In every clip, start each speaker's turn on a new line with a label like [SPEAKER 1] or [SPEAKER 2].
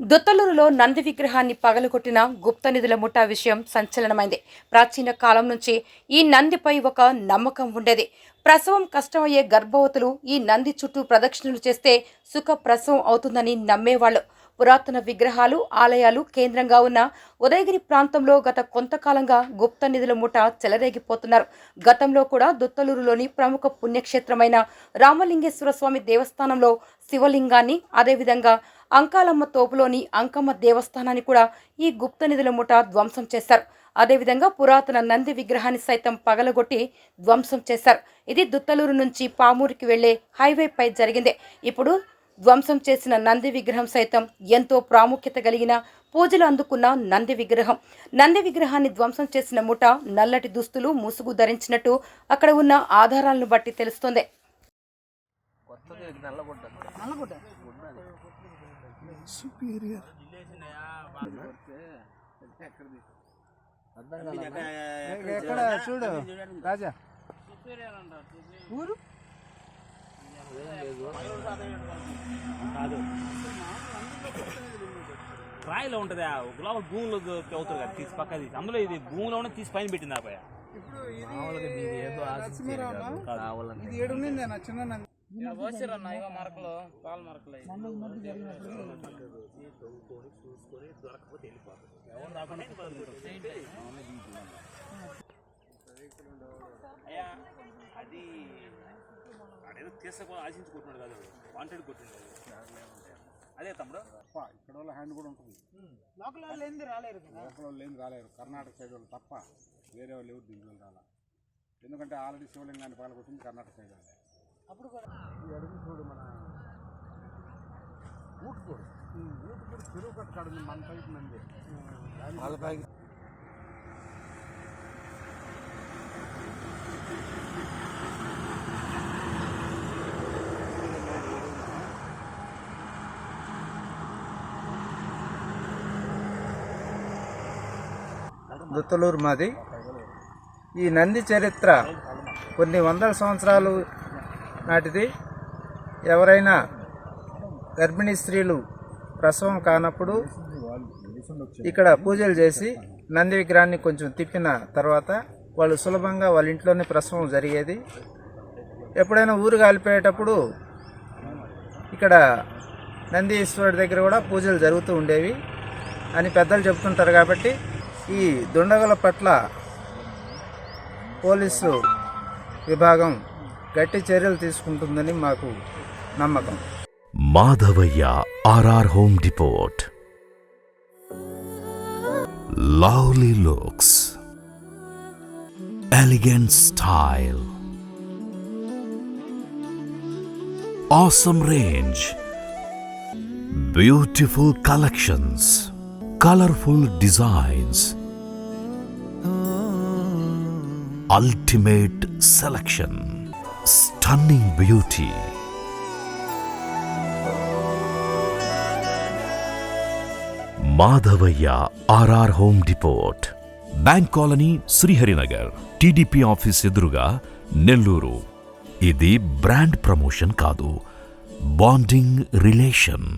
[SPEAKER 1] దుత్తలూరులో నంది విగ్రహాన్ని పగలగొట్టిన గుప్త నిధుల ముఠా విషయం సంచలనమైంది. ప్రాచీన కాలం నుంచి ఈ నందిపై ఒక నమ్మకం ఉండేది. ప్రసవం కష్టమయ్యే గర్భవతులు ఈ నంది చుట్టూ ప్రదక్షిణలు చేస్తే సుఖ ప్రసవం అవుతుందని నమ్మేవాళ్ళు. పురాతన విగ్రహాలు ఆలయాలు కేంద్రంగా ఉన్న ఉదయగిరి ప్రాంతంలో గత కొంతకాలంగా గుప్త నిధుల ముఠ చెలరేగిపోతున్నారు. గతంలో కూడా దుత్తలూరులోని ప్రముఖ పుణ్యక్షేత్రమైన రామలింగేశ్వర స్వామి దేవస్థానంలో శివలింగాన్ని అదేవిధంగా అంకాలమ్మ తోపులోని అంకమ్మ దేవస్థానాన్ని కూడా ఈ గుప్త నిధుల ముఠ ధ్వంసం చేశారు. అదేవిధంగా పురాతన నంది విగ్రహాన్ని సైతం పగలగొట్టి ధ్వంసం చేశారు. ఇది దుత్తలూరు నుంచి పామూరుకి వెళ్ళే హైవేపై జరిగింది. ఇప్పుడు ధ్వంసం చేసిన నంది విగ్రహం సైతం ఎంతో ప్రాముఖ్యత కలిగిన పూజలు అందుకున్న నంది విగ్రహం. నంది విగ్రహాన్ని ధ్వంసం చేసిన ముఠ నల్లటి దుస్తులు ముసుగు ధరించినట్టు అక్కడ ఉన్న ఆధారాలను బట్టి తెలుస్తోంది.
[SPEAKER 2] కొత్తది నల్లగుడ్డ.
[SPEAKER 3] నల్లగుడ్డ? సుపీరియర్ ఎక్కడ చూడు? రాజా. ఊరు?
[SPEAKER 4] రాయిలో ఉంటుంది ఆ గులాబీ భూమిలో అవుతుంది కదా తీసి పక్క తీసి. అందులో ఇది భూమిలోనే తీసి పైన పెట్టింది ఆ పై
[SPEAKER 2] మామూలుగా నీది ఏదో. కావాలని
[SPEAKER 3] ఇది ఏడు ఉంది నా
[SPEAKER 4] మరకలు పాల మరకలు అయ్యా. అది అదేదో తీసుకో ఆశించి కొట్టినాడు కాదు వాంటెడ్ కొట్టినాడు అదే తమ్ముడు?
[SPEAKER 5] తప్ప ఇక్కడ వాళ్ళ హ్యాండ్ కూడా ఉంటుంది.
[SPEAKER 3] లోకల్ వాళ్ళు ఏంది రాలేరు
[SPEAKER 5] లోకల్ వాళ్ళు ఏం రాలేరు. కర్ణాటక సైడ్ వాళ్ళు తప్ప వేరే వాళ్ళు ఎవరు దీంట్లో రాలా? ఎందుకంటే ఆల్రెడీ శివలింగాన్ని పాల్గొట్టింది కర్ణాటక సైడ్ వాళ్ళే.
[SPEAKER 3] అప్పుడు కూడా
[SPEAKER 5] ఈ అడుగు చూడు మన చెరువు మన
[SPEAKER 2] వాళ్ళ పైకి.
[SPEAKER 6] దుత్తలూరు మాది. ఈ నంది చరిత్ర కొన్ని వందల సంవత్సరాలు నాటిది ఎవరైనా గర్భిణీ స్త్రీలు ప్రసవం కానప్పుడు ఇక్కడ పూజలు చేసి నంది విగ్రహాన్ని కొంచెం తిప్పిన తర్వాత వాళ్ళు సులభంగా వాళ్ళ ఇంట్లోనే ప్రసవం జరిగేది. ఎప్పుడైనా ఊరు కాలిపోయేటప్పుడు ఇక్కడ నందీశ్వరుడి దగ్గర కూడా పూజలు జరుగుతూ ఉండేవి అని పెద్దలు చెప్తుంటారు కాబట్టి ఈ దుండగుల పట్ల పోలీసు విభాగం గట్టి చర్యలు తీసుకుంటుందని మాకు నమ్మకం.
[SPEAKER 7] Madhavaiah RR home depot. Lovely looks. Elegant style. Awesome range. Beautiful collections. Colourful designs. Ultimate selection. Stunning beauty Madhavaiah RR home depot bank colony Sriharinagar. TDP office ఎదురుగా నెల్లూరు. ఇది బ్రాండ్ ప్రమోషన్ కాదు బాండింగ్ రిలేషన్.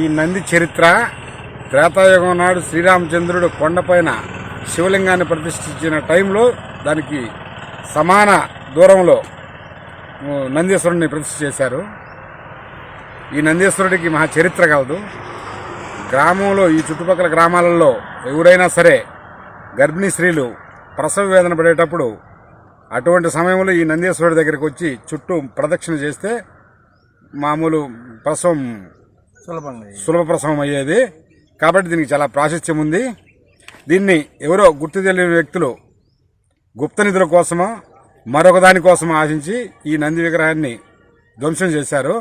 [SPEAKER 5] ఈ నంది చరిత్ర త్రేతాయుగం నాడు శ్రీరామచంద్రుడు కొండపైన శివలింగాన్ని ప్రతిష్ఠించిన టైంలో దానికి సమాన దూరంలో నందీశ్వరుడిని ప్రతిష్ఠ చేశారు. ఈ నందీశ్వరుడికి మహా చరిత్ర కలదు గ్రామంలో ఈ చుట్టుపక్కల గ్రామాలలో ఎవరైనా సరే గర్భిణీ స్త్రీలు ప్రసవ వేదన పడేటప్పుడు అటువంటి సమయంలో ఈ నందీశ్వరుడి దగ్గరికి వచ్చి చుట్టూ ప్రదక్షిణ చేస్తే మామూలు ప్రసవం సులభ ప్రసవం అయ్యేది. కాబట్టి దీనికి చాలా ప్రాశస్త్యం ఉంది. దీన్ని ఎవరో గుర్తు తెలియని వ్యక్తులు గుప్త నిధుల కోసమో మరొక దానికోసం ఆశించి ఈ నంది విగ్రహాన్ని ధ్వంసం చేశారు.